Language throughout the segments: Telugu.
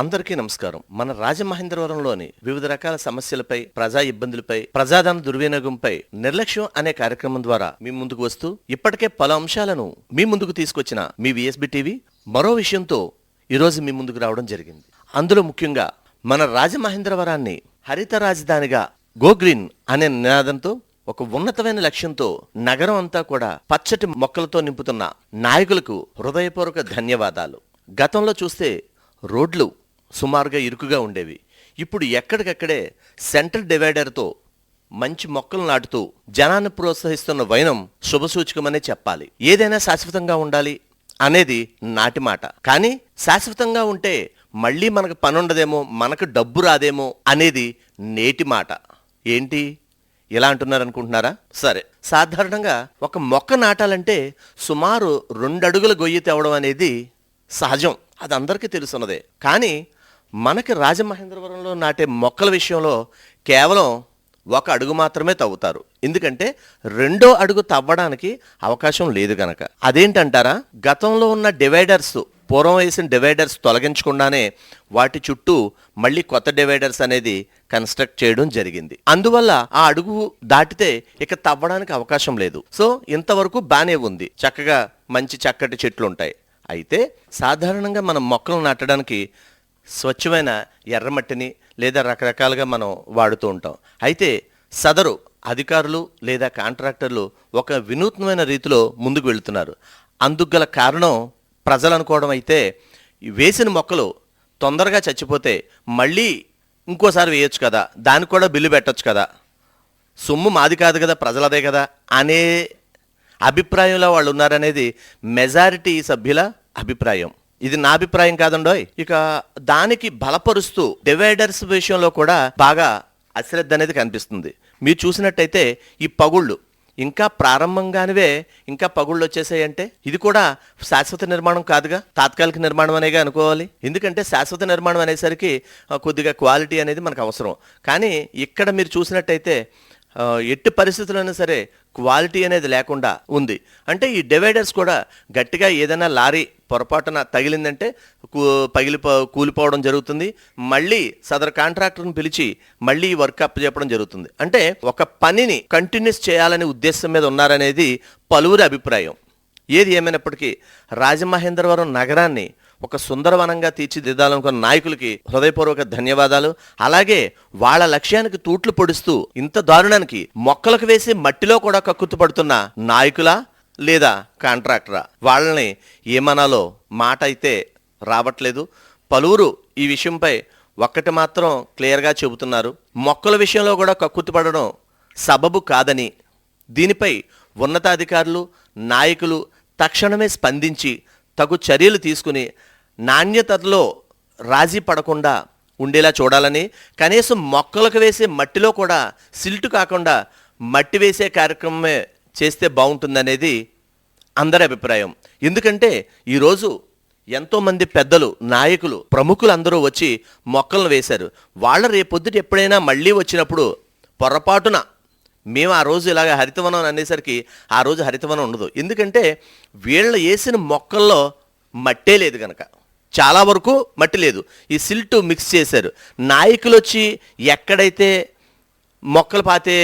అందరికీ నమస్కారం. మన రాజమహేంద్రవరంలోని వివిధ రకాల సమస్యలపై ప్రజా ఇబ్బందులపై ప్రజాధన దుర్వినియోగంపై నిర్లక్ష్యం అనే కార్యక్రమం ద్వారా మీ ముందుకు వస్తూ ఇప్పటికే పలు అంశాలను మీ ముందుకు తీసుకొచ్చిన మీ విఎస్బి టీవీ మరో విషయంతో ఈరోజు మీ ముందుకు రావడం జరిగింది. అందులో ముఖ్యంగా మన రాజమహేంద్రవరాన్ని హరిత రాజధానిగా గో గ్రీన్ అనే నినాదంతో ఒక ఉన్నతమైన లక్ష్యంతో నగరం అంతా కూడా పచ్చటి మొక్కలతో నింపుతున్న నాయకులకు హృదయపూర్వక ధన్యవాదాలు. గతంలో చూస్తే రోడ్లు సుమారుగా ఇరుకుగా ఉండేవి. ఇప్పుడు ఎక్కడికక్కడే సెంట్రల్ డివైడర్తో మంచి మొక్కలు నాటుతూ జనాన్ని ప్రోత్సహిస్తున్న వైనం శుభసూచకమనే చెప్పాలి. ఏదైనా శాశ్వతంగా ఉండాలి అనేది నాటి మాట. కానీ శాశ్వతంగా ఉంటే మళ్ళీ మనకు పని ఉండదేమో మనకు డబ్బు రాదేమో అనేది నేటి మాట. ఏంటి? ఇలా అంటున్నారు అనుకుంటున్నారా సరే. సాధారణంగా ఒక మొక్క నాటాలంటే సుమారు రెండు అడుగుల గొయ్యి తేవడం అనేది సహజం. అది అందరికీ తెలుసున్నదే. కానీ మనకి రాజమహేంద్రవరంలో నాటే మొక్కల విషయంలో కేవలం ఒక అడుగు మాత్రమే తవ్వుతారు. ఎందుకంటే రెండో అడుగు తవ్వడానికి అవకాశం లేదు గనక. అదేంటంటారా? గతంలో ఉన్న డివైడర్స్ పూర్వం వేసిన డివైడర్స్ తొలగించకుండానే వాటి చుట్టూ మళ్ళీ కొత్త డివైడర్స్ అనేది కన్స్ట్రక్ట్ చేయడం జరిగింది. అందువల్ల ఆ అడుగు దాటితే ఇక తవ్వడానికి అవకాశం లేదు. సో ఇంతవరకు బానే ఉంది. చక్కగా మంచి చక్కటి చెట్లు ఉంటాయి అయితే సాధారణంగా మనం మొక్కలు నాటడానికి స్వచ్ఛమైన ఎర్రమట్టిని లేదా రకరకాలుగా మనం వాడుతూ ఉంటాం. అయితే సదరు అధికారులు లేదా కాంట్రాక్టర్లు ఒక వినూత్నమైన రీతిలో ముందుకు వెళుతున్నారు. అందుకు గల కారణం ప్రజలు అనుకోవడం అయితే వేసిన మొక్కలు తొందరగా చచ్చిపోతే మళ్ళీ ఇంకోసారి వేయొచ్చు కదా దానికి కూడా బిల్లు పెట్టచ్చు కదా. సొమ్ము మాది కాదు కదా ప్రజలదే కదా అనే అభిప్రాయంలో వాళ్ళు ఉన్నారనేది మెజారిటీ సభ్యుల అభిప్రాయం. ఇది నా అభిప్రాయం కాదండోయ్. ఇక దానికి బలపరుస్తూ డివైడర్స్ విషయంలో కూడా బాగా అశ్రద్ధ అనేది కనిపిస్తుంది. మీరు చూసినట్టయితే ఈ పగుళ్ళు ఇంకా ప్రారంభంగానివే ఇంకా పగుళ్ళు వచ్చేసాయంటే ఇది కూడా శాశ్వత నిర్మాణం కాదుగా? తాత్కాలిక నిర్మాణం అనేగా అనుకోవాలి. ఎందుకంటే శాశ్వత నిర్మాణం అనేసరికి కొద్దిగా క్వాలిటీ అనేది మనకు అవసరం. కానీ ఇక్కడ మీరు చూసినట్టయితే ఎట్టి పరిస్థితులైనా సరే క్వాలిటీ అనేది లేకుండా ఉంది. అంటే ఈ డివైడర్స్ కూడా గట్టిగా ఏదైనా లారీ పొరపాటున తగిలిందంటే కూ- పగిలిపో కూలిపోవడం జరుగుతుంది. మళ్ళీ సదరు కాంట్రాక్టర్ని పిలిచి మళ్ళీ ఈ వర్క్ అప్ చెప్పడం జరుగుతుంది. అంటే ఒక పనిని కంటిన్యూస్ చేయాలనే ఉద్దేశం మీద ఉన్నారనేది పలువురి అభిప్రాయం. ఏది ఏమైనప్పటికీ రాజమహేంద్రవరం నగరాన్ని ఒక సుందరవనంగా తీర్చిదిద్దాలనుకున్న నాయకులకి హృదయపూర్వక ధన్యవాదాలు. అలాగే వాళ్ళ లక్ష్యానికి తూట్లు పొడుస్తూ ఇంత దారుణానికి మొక్కలకు వేసి మట్టిలో కూడా కక్కుతు పడుతున్న నాయకులా లేదా కాంట్రాక్టరా? వాళ్ళని ఏమనాలో మాట అయితే రావట్లేదు. పలువురు ఈ విషయంపై ఒక్కటి మాత్రం క్లియర్గా చెబుతున్నారు. మొక్కల విషయంలో కూడా కక్కుతుపడడం సబబు కాదని దీనిపై ఉన్నతాధికారులు నాయకులు తక్షణమే స్పందించి తగు చర్యలు తీసుకుని నాణ్యతలో రాజీ పడకుండా ఉండేలా చూడాలని కనీసం మొక్కలకు వేసే మట్టిలో కూడా సిల్టు కాకుండా మట్టి వేసే కార్యక్రమమే చేస్తే బాగుంటుందనేది అందరి అభిప్రాయం. ఎందుకంటే ఈరోజు ఎంతోమంది పెద్దలు నాయకులు ప్రముఖులు అందరూ వచ్చి మొక్కలను వేశారు. వాళ్ళ రేపొద్దుట ఎప్పుడైనా మళ్ళీ వచ్చినప్పుడు పొరపాటున మేము ఆ రోజు ఇలాగ హరితవనం అనేసరికి ఆ రోజు హరితవనం ఉండదు. ఎందుకంటే వీళ్ళు వేసిన మొక్కల్లో మట్టే లేదు కనుక చాలా వరకు మట్టి లేదు. ఈ సిల్ట్ మిక్స్ చేశారు. నాయకులు వచ్చి ఎక్కడైతే మొక్కలు పాతే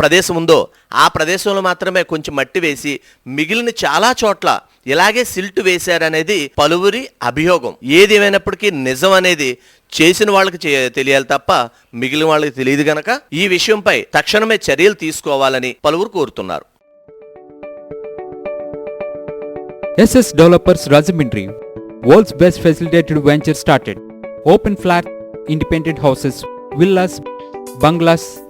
ప్రదేశం ఉందో ఆ ప్రదేశంలో మాత్రమే కొంచెం మట్టి వేసి మిగిలిన చాలా చోట్ల ఇలాగే సిల్ట్ వేశారనేది పలువురి అభియోగం. ఏది నిజం అనేది చేసిన వాళ్ళకి తెలియాలి తప్ప మిగిలిన వాళ్ళకి తెలియదు గనక ఈ విషయంపై తక్షణమే చర్యలు తీసుకోవాలని పలువురు కోరుతున్నారు. SS developers Rajahmundry world's best facilitated venture started. Open flat independent houses villas, bungalows,